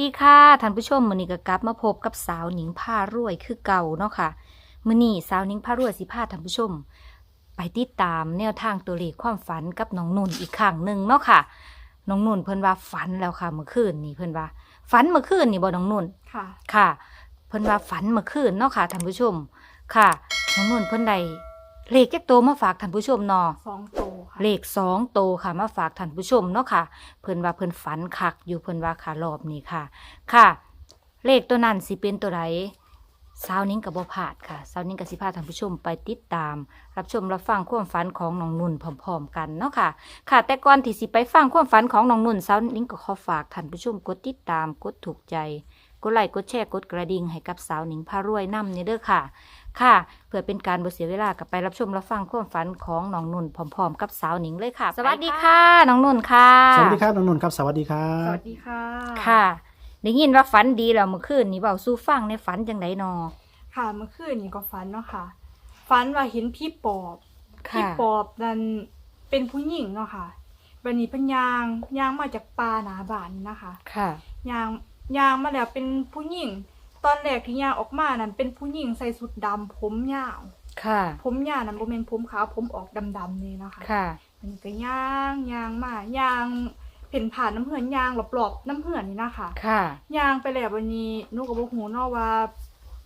ดีค่ะท่านผู้ชมมื้อนี้ก็กลับมาพบกับสาวหนิงผ้ารวยคือเก่าเนาะค่ะมื้อนี้สาวหนิงผ้ารวยสิพาท่านผู้ชม ไปติดตามแนวทางตัวเลขความฝันกับน้องนุ่นอีกครั้งหนึ่งเนาะค่ะน้องนุ่นเพิ่นว่าฝันแล้วค่ะเมื่อคืนนี่เพิ่นว่าฝันเมื่อคืนนี่บ่น้องนุ่นค่ะ ค่ะ เพิ่นว่าฝันเมื่อคืนเนาะค่ะท่านผู้ชมค่ะน้องนุ่นเพิ่นได้ เลขจักโตวมาฝากท่านผู้ชมเนาะสองโตค่ะเลขสองโตวค่ะมาฝากท่านผู้ชมเนาะค่ะ เพิ่นว่าเพิ่นฝันคักอยู่เพิ่นว่าค่ะรอบนี้ค่ะ ค่ะ เลขตัวนั้นสิเป็นตัวไหนสาวนิ้งกับบ่พลาดค่ะสาวนิ้งกับสิพาท่านผู้ชมไปติดตาม รับชมรับฟังความฝันของน้องนุ่นพร้อมๆกันเนาะค่ะ ค่ะ แต่ก่อนที่สิไปฟังความฝันของน้องนุ่นสาวนิ้งก็ขอฝากท่านผู้ชมกดติดตามกดถูกใจ กดไลค์กดแชร์กดกระดิ่งให้กับสาวหนิงพารวยนำนี่เด้อค่ะ ค่ะ เพื่อเป็นการบ่เสียเวลากับไปรับชมรับฟังความฝันของน้องนุ่นพร้อมๆ กับสาวหนิงเลยค่ะ สวัสดีค่ะน้องนุ่นค่ะ สวัสดีครับน้องนนท์ครับสวัสดีครัสบวัสดีค่ะ ค่ะได้ยินว่าฝันดีแล้วเมื่อคืนนี้เบาสู้ฟังในฝันจังไดนอ ค่ะเมื่อคืนนี้ก็ฝันเนาะค่ะฝันว่าเห็นพี่ปอบพี่ค่ะปอบนั่นเป็นผู้หญิงเนาะค่ะวันนี้เพันยางยางมาจากป่าหนาบานนี่นะคะค่ะ ยาง ยางมาแล้วเป็นผู้หญิง ตอนแรกที่ยางออกมานั้นเป็นผู้หญิงใส่สุดดำผมยาว ค่ะ ผมยาวนั้นบ่แม่นผมขาวผมออกดำๆนี่นะคะค่ะ มันก็ย่างย่างมาย่างเพ่นผ่านน้ำเหือนย่างหลบๆน้ำเหือนนี่นะคะค่ะย่างไปแล้ววันนี้หนูก็บ่ฮู้เนาะว่า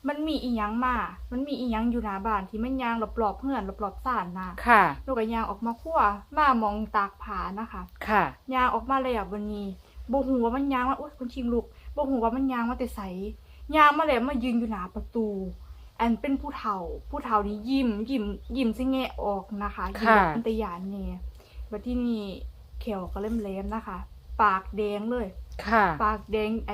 มันมีอีหยังมา มันมีอีหยังอยู่หน้าบ้านที่มันย่างรอบๆเหือนรอบๆศาลน่ะค่ะหนูก็ย่างออกมาคั่วมามองตากผานะคะ ค่ะย่างออกมาแล้ววันนี้บ่ฮู้ว่ามันย่างมาอุ๊ยคุณชิงลูก บ่ฮู้ว่ามันย่างมาแต่ไสย่างมาแล้วมายืนอยู่หน้าประตู อันเป็นผู้เฒ่า ผู้เฒ่านี่ยิ้มยิ้มยิ้มสิแงะออกนะคะยิ้มแบบค่ะเป็นตะยานแน่บัดที่นี่เขียวก็เล่มแหลมนะคะ ปากแดงเลย ค่ะ ปากแดงไอ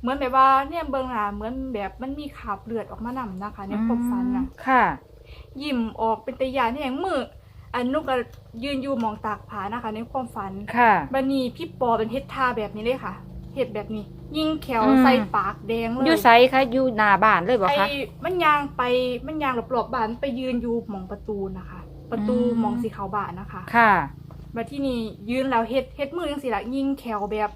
เหมือนแบบว่าเนี่ยเบิ่งหน้าเหมือนแบบมันมีขาบเลือดออกมานำนะคะในความฝันน่ะค่ะ ยิ้มออกเป็นตะยานนี่อย่างมืออันนุกก็ยืนอยู่มองตากผานะคะ ในความฝันค่ะบันนี้พี่ปอเป็นเฮ็ดท่าแบบนี้เลยค่ะ เฮ็ดแบบนี้ ยิงแขวอืม ใส่ปากแดงเลยอยู่ไสคะอยู่หน้าบ้านเลยบ่ไอ้คะ มันยางไปมันยางหลบๆบ้านไปยืนอยู่หมองประตูนะคะ ประตูอืม หมองสีขาวบ้านนะคะ ค่ะ มาที่นี่ยืนแล้วเฮ็ดเฮ็ดมือจังสิละยิงแขวแบบ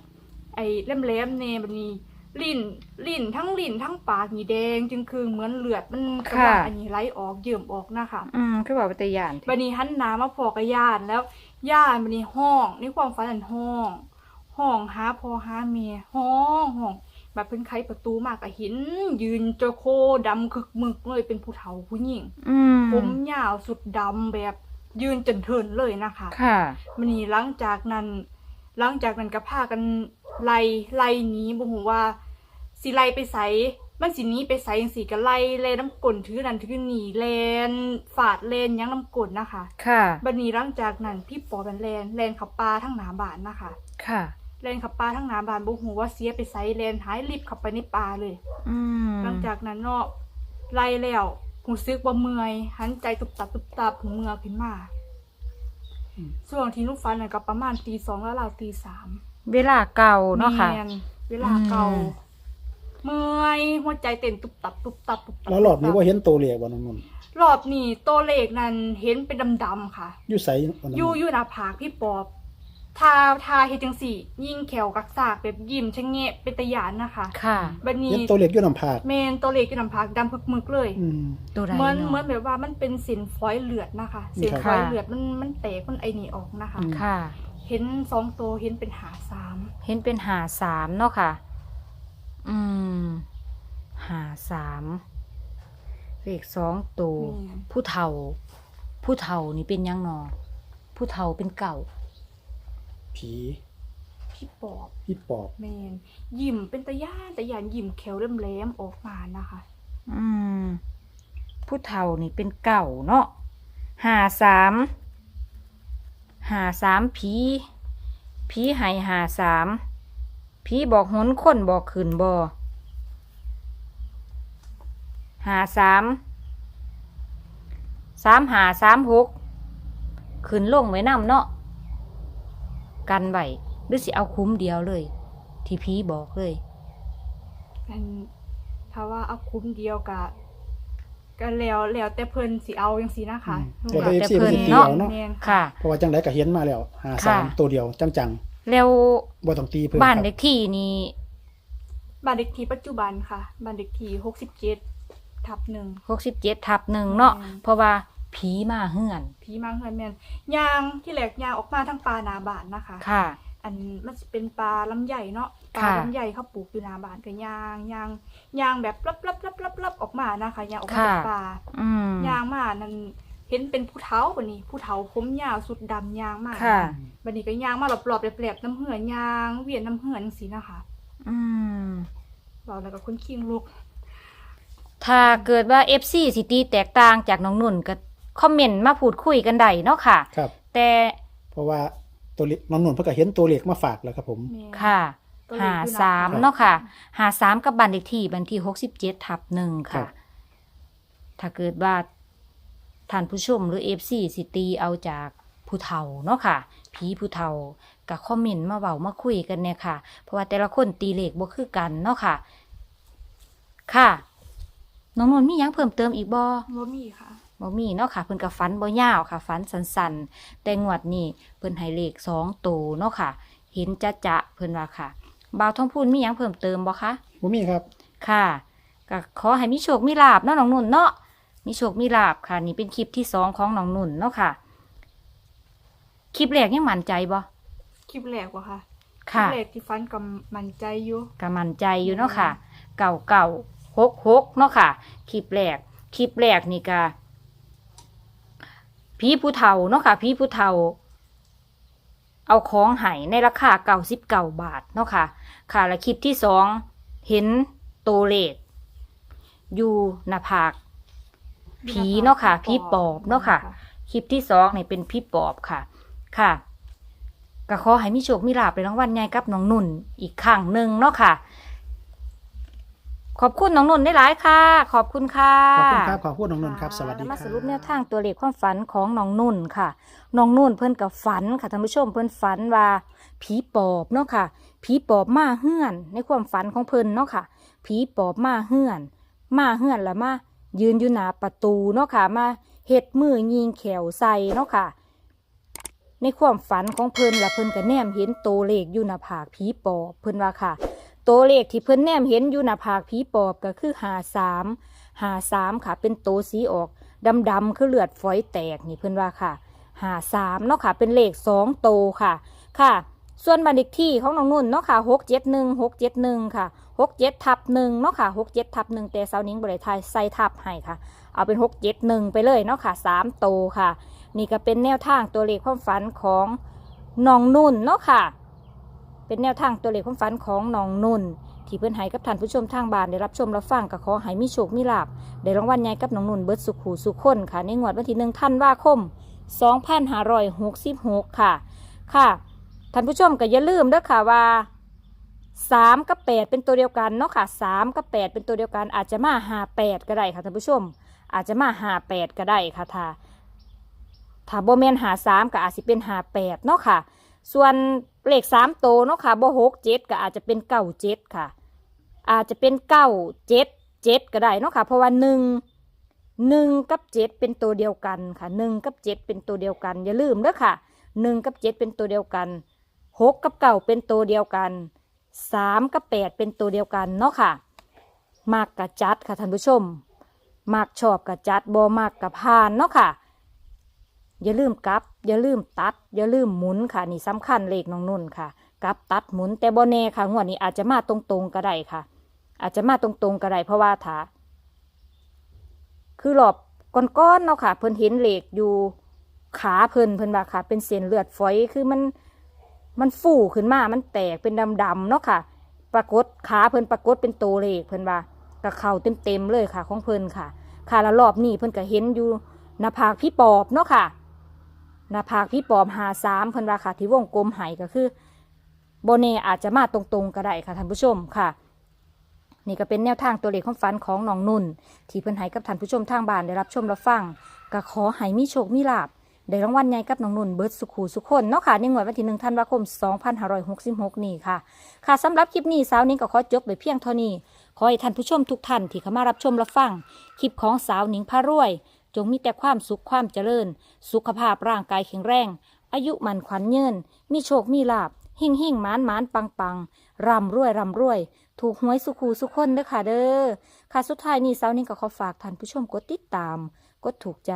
ไอ้เล่มๆเนบันนี้ ลิ้นลิ้นทั้งลิ้นทั้งปากนี่แดงจึงคือเหมือนเลือดมันกำลังค่ะอันนี้ไหลออกเยิ่มออกนะคะ อืมคือว่าเป็นตาย่านบันนี้หันหน้ามาพอกับย่านแล้วย่านบันนี้ห้องในความฝันอันห้อง ห้องหาพอหาเมียห้องห้องแบบเป็นไขประตูมากอะเห็นยืนเจอโคดำคึกมึกเลยเป็นผู้เฒ่าผู้หญิงอืมผมยาวสุดดำแบบยืนจนเทินเลยนะคะค่ะมันนี่หลังจากนั้น หลังจากนั้นก็พากันไล่ไล่หนีบ่ฮู้ว่าสิไล่ไปไสมันสิหนีไปไสจังซี่ก็ไล่แลน้ำกลนถือนั่นถือนี่แลนฝาดแลนหยังน้ำกลนนะคะ ค่ะบัดนี้หลังจากนั้นพี่ปอเป็นแลนแลนขับปลาทั้งหนาบ้านนะคะ ค่ะ แลนขับปลาทั้งหนาบ้านบ่ฮู้ว่าเสียไปไสแลนหายรีบเข้าไปในป่าเลย อืมหลังจากนั้นเนาะไล่แล้วหูซึกว่าเมื่อยหันใจตุบตับตุบตับหูเมื่อขึ้นมาอืมช่วงที่ลูกฟันน่ะก็ประมาณตีสองแล้วเราตีสามเวลาเก่าเนาะค่ะ แม่นเวลาเก่า อืม เมื่อยหัวใจเต้นตุบตับตุบตับตุบตับแล้วรอบนี้ว่าเห็นตัวเลขบ่น้องนนท์รอบนี้ตัวเลขนั้นเห็นเป็นดำๆค่ะ อยู่ไสบ่น้องนนท์อยู่อยู่หน้าผากพี่ปอบ ทาทาเฮ็ดจังสี่ ยิ่งแขวกักซากแบบยิ้มชะแงะเป็นตะยานนะคะค่ะ บัดนี้เห็นตัวเลขอยู่น้ำผากเมนตัวเลขอยู่หน้าผากดำพึกมึกเลยอืม ตัวใดเหมือนเนาะเหมือนแบบว่ามันเป็นสินฟอยล์เลือดนะคะสินฟอยล์ค่ะเลือดมันมันแตกมันไอนี่ออกนะคะ อืม ค่ะ เห็นสองตัวเห็นเป็นหาสามเห็นเป็นหาสามเนาะค่ะ อืม หาสามเลขสองตัว แม่นผู้เฒ่า ผู้เฒ่านี่เป็นหยังหนอผู้เฒ่าเป็นเก่า ผีพี่ปอบพี่ปอบแมนยิ้มเป็นตะย่านตะยานยิ้มแขวเริ่มแหลมๆออกมานะคะ อืม ผู้เฒ่านี่เป็นเก่าเนาะหาสามหาสามผีผีใหายหาสามผีบอกหนคนบอกขืนบอหาสามสามหาสามหกขืนลงไว้นำเนาะ กันไว้หรือสิเอาคุ้มเดียวเลย ที่ผีบอกเลยอันถ้าว่าเอาคุ้มเดียวกะก็แล้วแล้วแต่เพิ่นสิเอาจังซี่นะคะอืมหนูแล้วก็ก็ FC แต่เพิ่มันนสิตีเอาเนาะ แม่นค่ะ เพราะว่าจังไดก็เห็นมาแล้วค่ะ53ตัวเดียวจังแล้วๆบ่ต้องตีเพิ่มบ้านครับเลขที่นี่บ้านเด็กที่ปัจจุบันค่ะบ้านเด็กที่หกสิบเจ็ดทับหนึ่ง หกสิบเจ็ดทับหนึ่งเนาะอืม เพราะว่า ผีมาเฮือน ผีมาเฮือนแม่นยางที่แหลกยางออกมาทั้งปลาหนาบานนะคะ ค่ะ อันมันจะเป็นปลาลำใหญ่เนาะปลาค่ะ ลำใหญ่เขาปลูกอยู่หนาบานก็ยางยางยางแบบลับลับลับลับลับออกมานะคะยางออกมาจากปลา อืม ยางมานั่นเห็นเป็นผู้เฒ่าบันนี้ผู้เฒ่าผมยาวสุดดำยางมากค่ะ บันนี้ก็ยางมาหลอบๆแหลบๆน้ำเหือนยาง เวียนน้ำเหือนสินะคะอืมเราแล้วก็คนคิงลูกถ้าเกิดว่า FC สิตีแตกต่างจากน้องนุ่นก็ คอมเมนต์มาพูดคุยกันได้เนาะค่ะ ครับ แต่เพราะว่าตัวเลขน้องนนท์เพิ่งก็เห็นตัวเลขมาฝากแล้วครับผม แม่ค่ะตัวเลขหาอยู่สามหน้เนาะค่ะหาสามกับบันเลขที่บันที่หกสิบเจ็ดทับหนึ่งครัค่ะ บ ถ้าเกิดว่าท่านผู้ชมหรือ FC สิตีเอาจากผู้เฒ่าเนาะค่ะผีผู้เฒ่ากับคอมเมนต์มาเว้ามาคุยกันเนี่ยค่ะ เพราะว่าแต่ละคนตีเลขบ่คือกันเนาะค่ะ ค่ะ น้องนนท์มีหยังเพิ่มเติมอีกบ่บ่มีค่ะ บ่มีเนาะค่ะ เพิ่นก็ฝันบ่ยาวค่ะฝันสั้นๆ แต่งวดนี้เพิ่นให้เลขสองตัวเนาะค่ะ เห็นจะจะๆเพิ่นว่าค่ะบ่าวทองพูนมีหยังเพิ่มเติมบ่คะบ่มีครับ ค่ะก็ขอให้มีโชคมีลาบเนาะน้องนุ่นเนาะมีโชคมีลาบค่ะ นี่เป็นคลิปที่สองของน้องนุ่นเนาะค่ะ คลิปแรกยังมั่นใจบ่คลิปแรกวะค่ะคลิค่ะปแรกที่ฟันกับมันใจอยู่ ก็มั่นใจอยู่เนาะค่ะ เก่าเก่าหกหกเนาะค่ะ คลิปแรก คลิปแรกนี่ก็ ผีผู้เฒ่าเนาะค่ะผีผู้เฒ่า เอาของไห้ในราคาเก่าสิบเก่าบาทเนาะค่ะ ค่ะและคลิปที่สองเห็นโตวเลขอยู่หน้าผากผีเนาะค่ะผีปอบเนาะค่ะ คลิปที่สองนี่เป็นพี่ปอบค่ะ ค่ะก็ขอให้มีโชคมีลาบในรางวัลใหญ่กับน้องนุ่นอีกครั้งหนึ่งเนาะค่ะ ขอบคุณน้องนุ่นได้หลายๆค่ะ ขอบคุณค่ะขอบคุณครับขอบคุณน้องนนท์ครับสวัสดีแล้วคมารับสรุปแนวทางตัวเลขความฝันของน้องนุ่นค่ะน้องนุ่นเพิ่นกับฝันค่ะท่านผู้ชมเพิ่นฝันว่าผีปอบเนาะค่ะผีปอบมาเฮือน ในความฝันของเพิ่นเนาะค่ะผีปอบมาเฮือน มาเฮือนแล้วมายืนอยู่หน้าประตูเนาะค่ะมาเฮ็ดมือยิงแขวใส่เนาะค่ะ ในความฝันของเพิ่นและเพิ่นก็แนมเห็นโตวเลขอยู่หน้าผากผีปอบเพิ่นว่าค่ะ ตัวเลขที่เพิ่นแนมเห็นอยู่หน้าผากผีปอบก็คือหาสามหาสามค่ะ เป็นโตวสีออกดำๆคือเลือดฝอยแตกนี่เพิ่นว่าค่ะหาสามเนาะค่ะ เป็นเลขสองโตวค่ะค่ะ ส่วนบันทึกที่ของน้องนุ่นเนาะค่ะหกเจ็ดหนึ่งหกเจ็ดหนึ่งค่ะหกเจ็ดทับหนึ่งเนาะค่ะหกเจ็ดทับหนึ่งแต่สาวนิ้งบริไทยใส่ทับให้ค่ะ เอาเป็นหกเจ็ดหนึ่งไปเลยเนาะค่ะสามโตวค่ะ นี่ก็เป็นแนวทางตัวเลขความฝันของน้องนุ่นเนาะค่ะ เป็นแนวทางตัวเลขความฝันของน้องนุ่น ที่เพื่อนให้กับท่านผู้ชมทางบ้านได้รับชมรับฟังก็ขอให้มีโชคมีลาบได้รางวัลใหญ่กับน้องนุ่นเบิร์ดสุขหูสุขคนค่ะในงวดวันที่หนึ่งธันวาคม 2566 ค่ะ ค่ะท่านผู้ชมก็อย่าลืมเด้อค่ะว่า3กับ8เป็นตัวเดียวกันเนาะค่ะ3กับ8เป็นตัวเดียวกันอาจจะมา58ก็ได้ค่ะท่านผู้ชม อาจจะมา58ก็ได้ค่ะถ้าถ้าโบแมนหา3ก็อาจจะเป็น58เนาะค่ะ ส่วนเลข3โตวเนาะค่ะบ่6 7ก็อาจจะเป็น9 7ค่ะ อาจจะเป็น9 7 7ก็ได้เนาะค่ะ เพราะว่า1หนึ่งกับเจ็ดเป็นตัวเดียวกันค่ะหนึ่งกับเจ็ดเป็นตัวเดียวกัน อย่าลืมเด้อค่ะหนึ่งกับเจ็ดเป็นตัวเดียวกันหกกับเก้าเป็นตัวเดียวกันสามกับแปดเป็นตัวเดียวกันเนาะค่ะมากกับจัดค่ะท่านผู้ชมมากชอบกับจัดบ่มากกับพานเนาะค่ะ อย่าลืมกลับ อย่าลืมตัด อย่าลืมหมุนค่ะ นี่สำคัญเลขน้องนุ่นค่ะกับตัดหมุนแต่บ่แน่ค่ะงวดนี้อาจจะมาตรงๆก็ได้ค่ะ อาจจะมาตรงๆก็ได้เพราะว่าถาคือหลอบก้อนๆเนาะค่ะ เพิ่นเห็นเหล็กอยู่ขาเพิ่นเพิ่นว่าค่ะ เป็นเส้นเลือดฝอยคือมันมันฟูขึ้นมา มันแตกเป็นดำๆเนาะค่ะ ปรากฏขาเพิ่นปรากฏเป็นโตวเลขเพิ่นว่าก็เข่าเต็มๆเลยค่ะ ของเพิ่นค่ะ ค่ะแล้วรอบนี้เพิ่นก็เห็นอยู่หน้าผากพี่ปอบเนาะค่ะ หน้าผากพี่ปอบหาสามเพิ่นว่าค่ะที่วงกลมหายก็คือโบเนอาจจะมาตรงๆก็ได้ค่ะท่านผู้ชมค่ะ นี่ก็เป็นแนวทางตัวเลขความฝันของน้องนุ่น ที่เพิ่นให้กับท่านผู้ชมทางบ้านได้รับชมรับฟังก็ขอให้มีโชคมีลาบได้รางวัลใหญ่กับน้องนุ่นเบิร์ดสุขูสุขคนเนาะค่ะในงวดวันที่หนึ่งธันวาคม 2566 นี่ค่ะ ค่ะสำหรับคลิปนี้สาวนิ้งก็ขอจบไปเพียงเท่านี้ ขอให้ท่านผู้ชมทุกท่านที่เข้ามารับชมรับฟังคลิปของสาวนิ้งพารวย จงมีแต่ความสุขความเจริญ สุขภาพร่างกายแข็งแรง อายุมันขวัญเยืนมีโชคมีลาบหิ่งหิ่งมานมานปังปังร่ำรวยร่ำรวย ถูกหวยสุขูสุขคนเด้อค่ะเด้อค่ะสุดท้ายนี้สาวนิ่งก็ขอฝากท่านผู้ชมกดติดตาม กดถูกใจ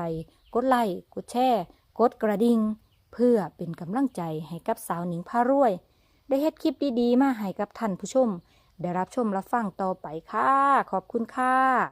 กดไลค์กดแชร์กดกระดิ่งเพื่อเป็นกำลังใจให้กับสาวหนิงพารวย ได้เฮ็ดคลิปดีๆ มาให้กับท่านผู้ชม ได้รับชมรับฟังต่อไปค่ะ ขอบคุณค่ะ